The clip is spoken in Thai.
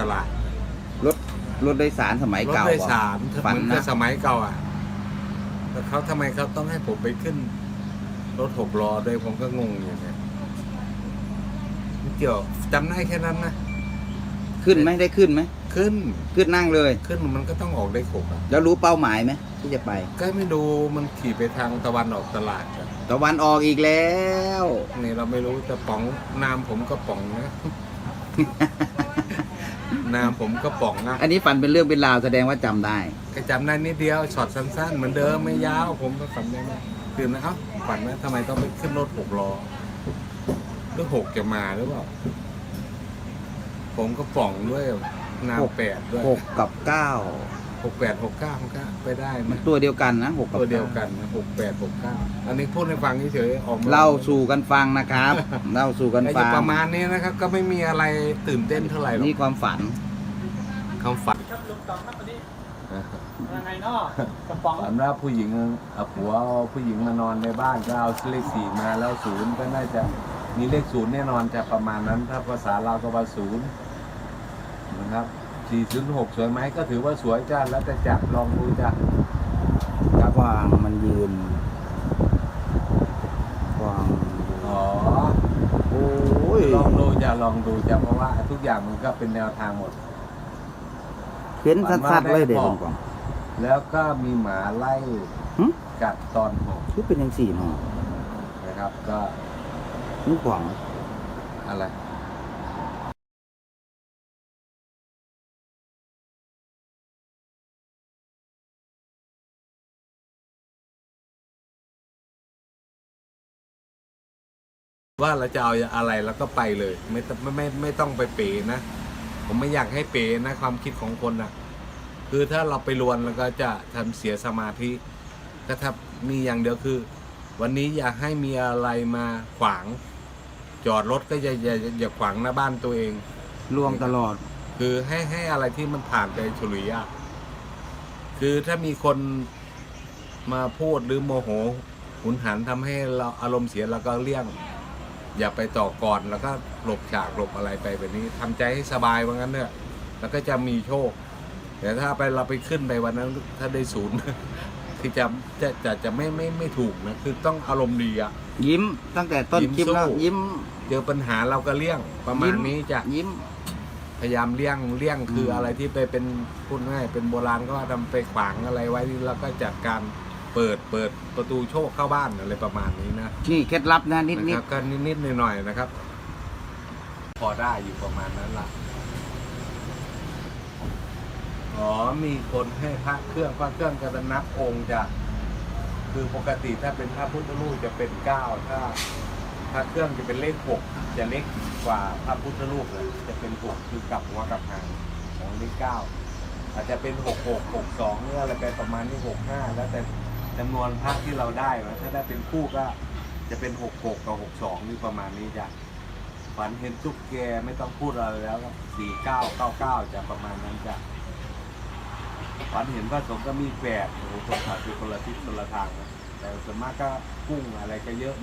ตลาดรถรถโดยสารสมัยรถเก่าโดยอะสารเหฝันมือนกับนะ สมัยเก่าอะแต่เขาทำไมเขาต้องให้ผมไปขึ้น รถหกล้อด้วยผมก็งงอยู่เนี่ยไม่เกี่ยวจำได้แค่นั้นนะขึ้นไหมได้ขึ้นไหมขึ้นขึ้นนั่งเลย ขึ้นมันก็ต้องออกได้ขบอะแล้วรู้เป้าหมายไหมที่จะไป ก็ไม่ดูมันขี่ไปทางตะวันออกตลาดอะตะวันออกอีกแล้ว นี่เราไม่รู้แต่ป๋องนามผมก็ป๋องนะ นามผมก็ป๋องนะอันนี้ฝันเป็นเรื่องเป็นราวแสดงว่าจำได้ก็จำได้นิดเดียวช็อตสั้นๆ เหมือนเดิมไม่ยาวผมก็ฝันได้ไหมคือนะเอ้าฝันว่าทำไมต้องไปขึ้นรถหกล้อหรือหกจะมาหรือเปล่าผมก็ป่องด้วยนามหกแปดด้วย หกกับเก้า หกแปดหกเก้ามันก็ไปได้นะตัวเดียวกันนะหกกับตัวเดียวกันนะหกแปดหกเก้าอันนี้พูดให้ฟังเฉยๆออกมาเล่าสู่กันฟังนะครับ เล่าสู่กันไอ้ฟัจะงประมาณนี้นะครับ ก็ไม่มีอะไรตื่นเต้นเท่าไหร่หรอกนี่ความฝัน คำฝันครับลุงตองครับวันนี้ยังไงเนาะกระป๋องฝันว่าผู้หญิงเอาผัวเอาผู้หญิงมานอนในบ้านก็เอาเลขสี่มาแล้วศูนย์ก็น่าจะมีเลขศูนย์แน่นอนจะประมาณนั้น ถ้าภาษาเราก็ว่าศูนย์นะครับ สี่ศูนย์หกสวยไหมก็ถือว่าสวยจ้าแล้วแต่จับลองดูจ้ะกวางมันยืนกวางอ๋อโอ้ยลองดูจ้ะลองดูจ้ะเพราะว่าทุกอย่างมันก็เป็นแนวทางหมดเห็นชัดๆเลยเด็กฝันว่าได้กวางแล้วก็มีหมาไล่หึกัดตอนหกคือเป็นยังสี่หนอนะครับ ก็นี่กวางอะไร ว่าเราจะเอาอะไรแล้วก็ไปเลย ไม่ต้องไม่ไม่ไม่ต้องไปเป๋นะ ผมไม่อยากให้เป๋นะ ความคิดของคนนะคือถ้าเราไปลวนแล้วก็จะทำเสียสมาธิก็ถ้ามีอย่างเดียวคือ วันนี้อย่าให้มีอะไรมาขวาง จอดรถก็อย่าอย่าอย่าขวางหน้าบ้านตัวเองรวมตลอด คือให้ให้อะไรที่มันผ่านไปฉลุยอะคือถ้ามีคนมาพูดหรือโมโห หุนหันทำให้เราอารมณ์เสียเราก็เลี่ยง อย่าไปต่อก่อนแล้วก็หลบฉากหลบอะไรไปแบบนี้ทำใจให้สบายว่างั้นเถอะแล้วก็จะมีโชค แต่ถ้าไปเราไปขึ้นไปวันนั้นถ้าได้ศูนย์คือจะจะจะจะไม่ไม่ไม่ถูกนะคือต้องอารมณ์ดีอะ ยิ้มตั้งแต่ต้นยิ้มคลิปแล้วสู้ ยิ้ม เจอปัญหาเราก็เลี่ยงประมาณนี้จะ ยิ้ม พยายามเลี่ยงเลี่ยงคือม อะไรที่ไปเป็นพูดง่ายเป็นโบราณก็ว่าทำไปขวางอะไรไว้นี่เราก็จัดการ เปิดเปิดประตูโชคเข้าบ้านอะไรประมาณนี้นะนี่เคล็ดลับนะนิดนะนิคดรับก็นิดๆหน่อยๆนะครับ พอได้อยู่ประมาณนั้นละอ๋อมีคนให้พระเครื่องพระเครื่องจะเป็นนับองค์จะคือปกติถ้าเป็นพระพุทธรูปจะเป็นเก้าถ้าพระเครื่องจะเป็นเลขหกจะเล็กกว่าพระพุทธรูปเลยจะเป็นหกคือกลับหัวกลับหางของเลขเก้าอาจจะเป็นหกหกหกสองหรืออะไรไปประมาณนี้หกห้าแล้วแต่ จำนวนพระที่เราได้นะถ้าได้เป็นคู่ก็จะเป็นหกหกกับหกสองนี่ประมาณนี้จ้ะฝันเห็นจุกแกไม่ต้องพูดอะไรแล้วสี่เก้าเก้าเก้าจะประมาณนั้นจ้ะฝันเห็นพระสงฆ์ก็มีแปดโอ้โหคนขาดคือคนละทิศคนละทางนะแต่ส่วนมากก็กุ้งอะไรก็เยอะ